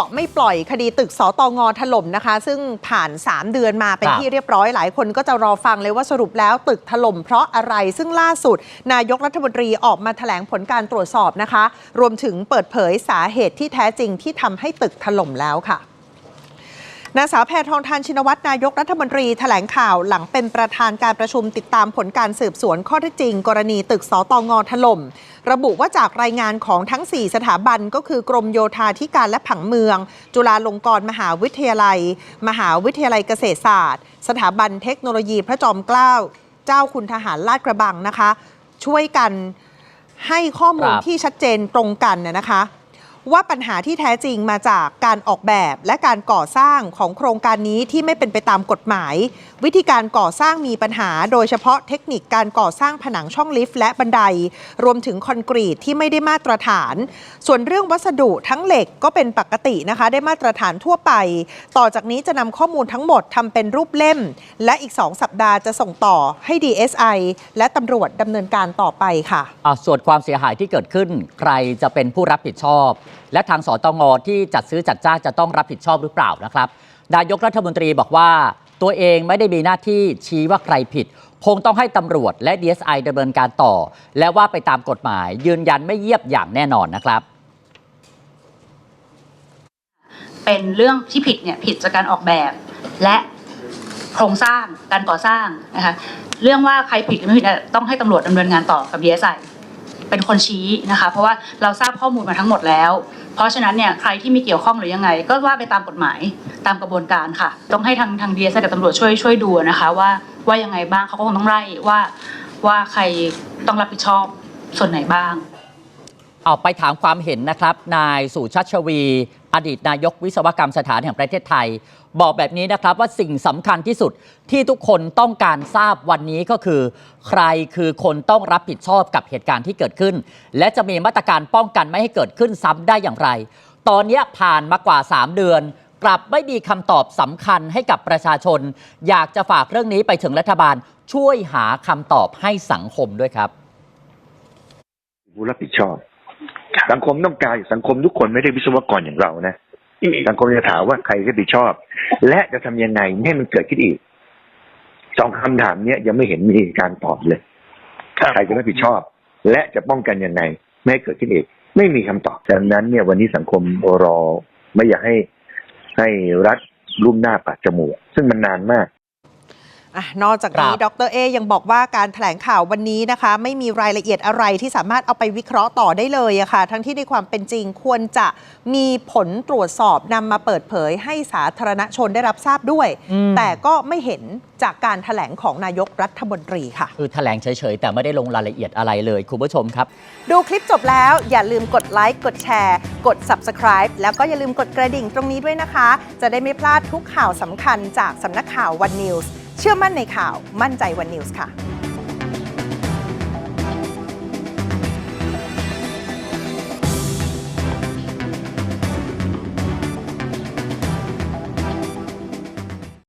าะไม่ปล่อยคดีตึกสตงถล่มนะคะ ซึ่งผ่าน 3 เดือนมาเป็นครับที่เรียบร้อยหลายคนก็จะรอฟังเลยว่าสรุปแล้วตึกถล่มเพราะอะไรซึ่งล่าสุด นายกรัฐมนตรีออกมาแถลงผลการตรวจสอบนะคะ รวมถึงเปิดเผยสาเหตุที่แท้จริงที่ทำให้ตึกถล่มแล้วค่ะ นางสาวแพทองทานชินวัตรนายกรัฐมนตรีแถลงข่าวหลังเป็นประธานการประชุมติดตามผลการสืบสวนข้อเท็จจริง กรณีตึกสตงถล่ม ระบุว่าจากรายงานของทั้ง 4 สถาบันก็คือกรมโยธาธิการและผังเมือง จุฬาลงกรณ์มหาวิทยาลัย มหาวิทยาลัยเกษตรศาสตร์ สถาบันเทคโนโลยีพระจอมเกล้าเจ้าคุณทหารลาดกระบังนะคะ ช่วยกันให้ข้อมูลครับที่ชัดเจนตรงกันน่ะนะคะ ว่าปัญหาที่แท้จริงมาจากการออกแบบและการก่อสร้างของโครงการนี้ที่ไม่เป็นไปตามกฎหมาย วิธีการก่อสร้างมีปัญหา โดยเฉพาะเทคนิคการก่อสร้างผนังช่องลิฟต์และบันได รวมถึงคอนกรีตที่ไม่ได้มาตรฐาน ส่วนเรื่องวัสดุทั้งเหล็กก็เป็นปกตินะคะ ได้มาตรฐานทั่วไป ต่อจากนี้จะนำข้อมูลทั้งหมดทำเป็นรูปเล่ม และอีก 2 สัปดาห์จะส่งต่อให้ DSI และตำรวจดำเนินการต่อไปค่ะอะส่วนความเสียหายที่เกิดขึ้น ใครจะเป็นผู้รับผิดชอบและทางสตงที่จัดซื้อจัดจ้างจะต้องรับผิดชอบหรือเปล่านะครับ นายกรัฐมนตรีบอกว่าตัวเองไม่ได้มีหน้าที่ชี้ว่าใครผิด คงต้องให้ตำรวจและ DSI ดำเนินการต่อ และว่าไปตามกฎหมาย ยืนยันไม่เยียบอย่างแน่นอนนะครับเป็นเรื่องที่ผิดเนี่ยผิดจากการออกแบบและโครงสร้างการก่อสร้างนะคะเรื่องว่าใครผิดหรือไม่ผิดต้องให้ตำรวจดำเนินงานต่อกับ DSI เป็นคนชี้นะคะ เพราะว่าเราทราบข้อมูลมาทั้งหมดแล้ว เพราะฉะนั้นเนี่ยใครที่มีเกี่ยวข้องหรือยังไง ก็ว่าไปตามกฎหมายตามกระบวนการค่ะ ต้องให้ทางทางดีเอสกับตำรวจช่วยช่วยดูนะคะ ว่าว่ายังไงบ้างเขาก็คงต้องไล่ว่าว่าใครต้องรับผิดชอบส่วนไหนบ้างเอาไปถามความเห็นนะครับ นายสุชัชวี อดีตนายกวิศวกรรมสถานแห่งประเทศไทย บอกแบบนี้นะครับว่าสิ่งสำคัญที่สุดที่ทุกคนต้องการทราบวันนี้ก็คือ ใครคือคนต้องรับผิดชอบกับเหตุการณ์ที่เกิดขึ้น และจะมีมาตรการป้องกันไม่ให้เกิดขึ้นซ้ำได้อย่างไร ตอนนี้ผ่านมากว่า 3 เดือน กลับไม่มีคำตอบสำคัญให้กับประชาชน อยากจะฝากเรื่องนี้ไปถึงรัฐบาลช่วยหาคำตอบให้สังคมด้วยครับผู้รับผิดชอบ สังคมต้องการสังคมทุกคนไม่ได้วิศวกรอย่างเรานะสังคมจะถามว่าใครรับผิดชอบ และจะทำยังไงไม่ให้มันเกิดขึ้นอีกสองคำถามเนี้ยยังไม่เห็นมีการตอบเลยใครจะรับผิดชอบ และจะป้องกันยังไงไม่ให้เกิดขึ้นอีกไม่มีคำตอบดังนั้นเนี่ยวันนี้สังคมรอไม่อยากให้ให้รัฐลุ่มหน้าปัดจมูกซึ่งมันนานมาก อะนอกจากนี้ครับดรเอยังบอกว่าการแถลงข่าววันนี้นะคะ ไม่มีรายละเอียดอะไรที่สามารถเอาไปวิเคราะห์ต่อได้เลยอะค่ะ ทั้งที่ในความเป็นจริงควรจะมีผลตรวจสอบนำมาเปิดเผยให้สาธารณชนได้รับทราบด้วยอืมแต่ก็ไม่เห็นจากการแถลงของนายกรัฐมนตรีค่ะ คือแถลงเฉยๆ แต่ไม่ได้ลงรายละเอียดอะไรเลยคุณผู้ชมครับ ดูคลิปจบแล้วอย่าลืมกดไลค์กดแชร์กด Subscribe แล้วก็อย่าลืมกดกระดิ่งตรงนี้ด้วยนะคะ จะได้ไม่พลาดทุกข่าวสำคัญจากสำนักข่าว One News เชื่อมั่นในข่าวมั่นใจวันนิวส์ค่ะ